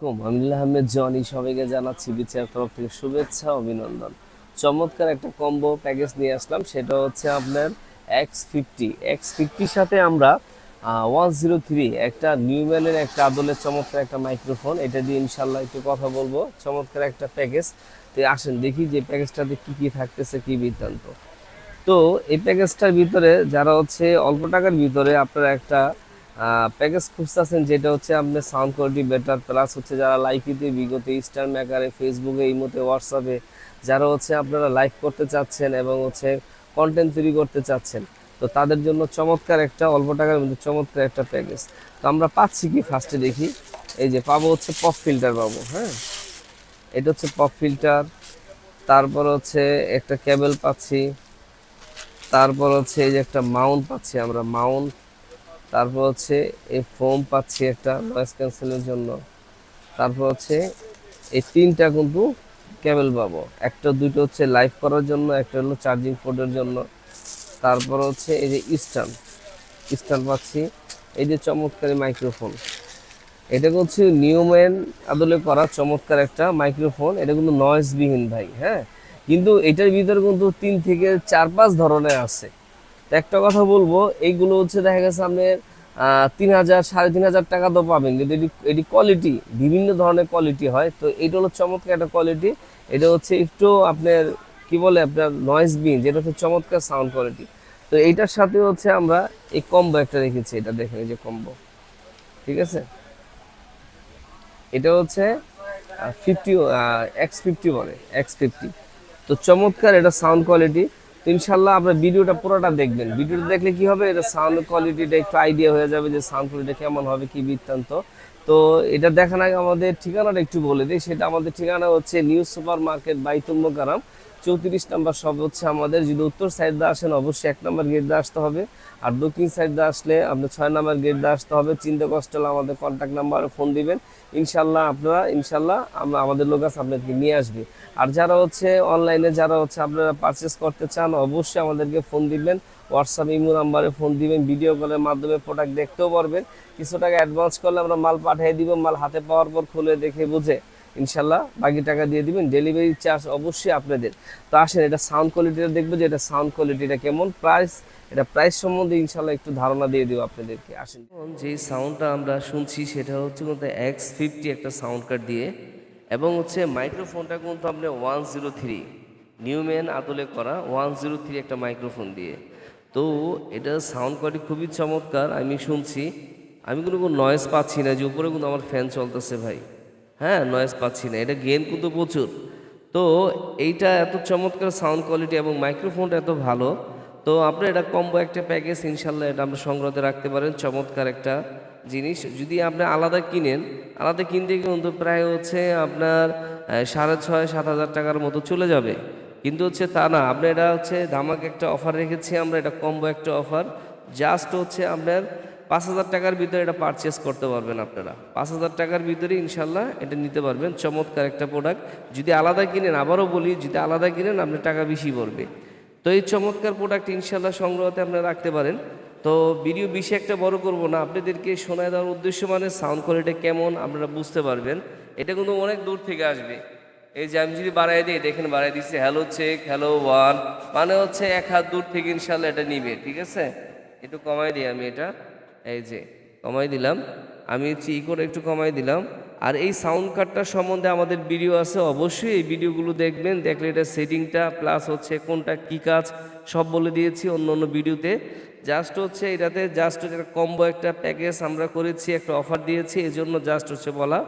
আলাইকুম। আমি আহমেদ, জনি, সবাইকে জানাচ্ছি বিচার তরফ থেকে শুভেচ্ছা, অভিনন্দন। চমৎকার একটা কম্বো প্যাকেজ নিয়ে আসলাম, সেটা হচ্ছে আপনার এক্স ফিফটি এক্স ফিফটির সাথে আমরা ওয়ান জিরো থ্রি একটা নিউম্যানের একটা আদলের চমৎকার একটা মাইক্রোফোন এটা দিয়ে ইনশাল্লাহ একটু কথা বলব। চমৎকার একটা প্যাকেজ তো আসেন, দেখি যে প্যাকেজটাতে কি কি থাকতেছে, কি বৃত্তান্ত। তো এই প্যাকেজটার ভিতরে, যারা হচ্ছে অল্প টাকার ভিতরে, আপনারা একটা প্যাকেজ খুঁজতেছেন, যেটা হচ্ছে আপনার সাউন্ড কোয়ালিটি বেটার প্লাস হচ্ছে যারা লাইফিতে বিগত স্টার মেকারে ফেসবুকে এই মতে হোয়াটসঅ্যাপে যারা হচ্ছে আপনারা লাইভ করতে চাচ্ছেন এবং হচ্ছে কন্টেন্ট তৈরি করতে চাচ্ছেন, তো তাদের জন্য চমৎকার একটা, অল্প টাকার মধ্যে চমৎকার একটা প্যাকেজ তো আমরা পাচ্ছি কি? ফার্স্টে দেখি, এই যে পাবো হচ্ছে পপ ফিল্টার পাবো হ্যাঁ? এটা হচ্ছে পপ ফিল্টার তারপর হচ্ছে একটা কেবল পাচ্ছি, তারপর হচ্ছে এই যে একটা মাউন্ট পাচ্ছি আমরা মাউন্ট তারপর হচ্ছে এই ফোম পাচ্ছি একটা নয়েস ক্যান্সেলের জন্য। তারপর হচ্ছে এই তিনটা কিন্তু কেবল পাবো। একটা, দুটো হচ্ছে লাইভ করার জন্য, একটা হলো চার্জিং পোর্টের জন্য। তারপর হচ্ছে এই যে স্ট্যান্ড স্ট্যান্ড পাচ্ছি। এই যে চমৎকারী মাইক্রোফোন এটা হচ্ছে নিউম্যান আদলে করা চমৎকার একটা মাইক্রোফোন এটা কিন্তু নয়েজবিহীন ভাই হ্যাঁ? কিন্তু এটার ভিতরে কিন্তু তিন থেকে চার পাঁচ ধরনের আছে। তো একটা কথা বলব, এইগুলো হচ্ছে দেখা গেছে আপনার তিন হাজার, সাড়ে তিন হাজার টাকা তো পাবেন, কিন্তু এটি এটি কোয়ালিটি বিভিন্ন ধরনের কোয়ালিটি হয়। তো এটা হলো চমৎকার একটা কোয়ালিটি এটা হচ্ছে একটু আপনার, কি বলে আপনার নয়েজ বিন যেটা হচ্ছে চমৎকার সাউন্ড কোয়ালিটি তো এইটার সাথে হচ্ছে আমরা এই কম্বো একটা রেখেছি, এটা দেখেন এই যে কম্বো ঠিক আছে? এটা হচ্ছে ফিফটি এক্স ফিফটি বলে এক্স ফিফটি তো চমৎকার এটা সাউন্ড কোয়ালিটি ইনশাল্লাহ আপনার ভিডিওটা পুরোটা দেখবেন। ভিডিওটা দেখলে কি হবে? এটা সাউন্ড কোয়ালিটিটা একটু আইডিয়া হয়ে যাবে যে সাউন্ড কোয়ালিটি কেমন হবে, কি বৃত্তান্ত। তো এটা দেখার আগে আমাদের ঠিকানাটা একটু বলে দিই। সেটা আমাদের ঠিকানা হচ্ছে নিউ সুপার মার্কেট বাইতুল চৌত্রিশ নাম্বার সব হচ্ছে আমাদের। যদি উত্তর সাইড দিয়ে আসেন, অবশ্যই এক নম্বর গেট দিয়ে আসতে হবে। আর দক্ষিণ সাইড দিয়ে আসলে আপনার ছয় নাম্বার গেট দিয়ে আসতে হবে। চিন্তা কষ্ট হলে আমাদের কন্ট্যাক্ট নাম্বারে ফোন দিবেন। ইনশাল্লাহ আপনারা ইনশাল্লাহ আমরা আমাদের লোক আছে আপনাদেরকে নিয়ে আসবে। আর যারা হচ্ছে অনলাইনে যারা হচ্ছে আপনারা পারচেস করতে চান, অবশ্যই আমাদেরকে ফোন দিবেন। হোয়াটসঅ্যাপ ইমো নাম্বারে ফোন দিবেন। ভিডিও কলের মাধ্যমে প্রোডাক্ট দেখতেও পারবেন। কিছু টাকা অ্যাডভান্স করলে আমরা মাল পাঠিয়ে দিব, মাল হাতে পাওয়ার পর খুলে দেখে বুঝে। ইনশাল্লাহ বাকি টাকা দিয়ে দিবেন। ডেলিভারি চার্জ অবশ্যই আপনাদের। তো আসেন, এটা সাউন্ড কোয়ালিটিটা দেখব যে এটা সাউন্ড কোয়ালিটিটা কেমন প্রাইস এটা প্রাইস সম্বন্ধে ইনশাল্লাহ একটু ধারণা দিয়ে দিব আপনাদেরকে। আসেন। যে সাউন্ডটা আমরা শুনছি, সেটা হচ্ছে কিন্তু এক্স ফিফটি একটা সাউন্ড কার্ড দিয়ে, এবং হচ্ছে মাইক্রোফোনটা কিন্তু আপনি ওয়ান জিরো থ্রি নিউম্যান আদলে করা ওয়ান জিরো থ্রি একটা মাইক্রোফোন দিয়ে। তো এটা সাউন্ড কোয়ালিটি খুবই চমৎকার, আমি শুনছি। আমি কোনো কোনো নয়েজ পাচ্ছি না, যে উপরে কিন্তু আমার ফ্যান চলতেছে ভাই। হ্যাঁ নয়েজ পাচ্ছি না, এটা গেন কিন্তু প্রচুর। তো এইটা এত চমৎকার সাউন্ড কোয়ালিটি এবং মাইক্রোফোনটা এত ভালো। তো আপনি এটা কম্বো একটা প্যাকেজ ইনশাল্লাহ এটা আমরা সংগ্রহে রাখতে পারেন, চমৎকার একটা জিনিস। যদি আপনি আলাদা কিনেন, আলাদা কিনতে কিন্তু প্রায় হচ্ছে আপনার সাড়ে ছয়, সাত হাজার টাকার মতো চলে যাবে। কিন্তু হচ্ছে তা না আপনি এটা হচ্ছে ধামাক একটা অফার রেখেছি, আমরা এটা কম্বো একটা অফার জাস্ট হচ্ছে আপনার পাঁচ হাজার টাকার ভিতরে এটা পারচেস করতে পারবেন আপনারা। পাঁচ হাজার টাকার ভিতরে ইনশাল্লাহ এটা নিতে পারবেন। চমৎকার একটা প্রোডাক্ট যদি আলাদা কিনেন, আবারও বলি, যদি আলাদা কিনেন আপনার টাকা বেশি পড়বে। তো এই চমৎকার প্রোডাক্ট ইনশাল্লাহ সংগ্রহতে আপনারা রাখতে পারেন। তো ভিডিও বেশি একটা বড় করব না। আপনাদেরকে শোনায় দেওয়ার উদ্দেশ্য মানে সাউন্ড কোয়ালিটি কেমন, আপনারা বুঝতে পারবেন। এটা কিন্তু অনেক দূর থেকে আসবে। এই যে আমি যদি বাড়াই দিই, দেখেন বাড়াই দিচ্ছি হ্যালো চেক হ্যালো ওয়ান মানে হচ্ছে এক হাত দূর থেকে ইনশাল্লাহ এটা নিবে, ঠিক আছে? একটু কমাই দিই আমি এটা। এই যে, কমাই দিলাম। আমি হচ্ছে ই করে একটু কমাই দিলাম। আর এই সাউন্ড কার্ডটার সম্বন্ধে আমাদের ভিডিও আছে, অবশ্যই এই ভিডিওগুলো দেখবেন। দেখলে এটা সেটিংটা প্লাস হচ্ছে কোনটা কী কাজ, সব বলে দিয়েছি অন্য অন্য ভিডিওতে জাস্ট হচ্ছে এটাতে জাস্ট একটা কম্বো একটা প্যাকেজ আমরা করেছি, একটা অফার দিয়েছি এই জন্য জাস্ট হচ্ছে বলা।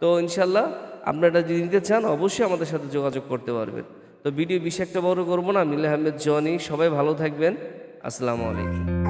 তো ইনশাল্লাহ, আপনারা এটা যদি নিতে চান, অবশ্যই আমাদের সাথে যোগাযোগ করতে পারবেন। তো ভিডিও বেশি একটা বড় করব না। মিলে আহমেদ, জনি, সবাই ভালো থাকবেন। আসসালামু আলাইকুম।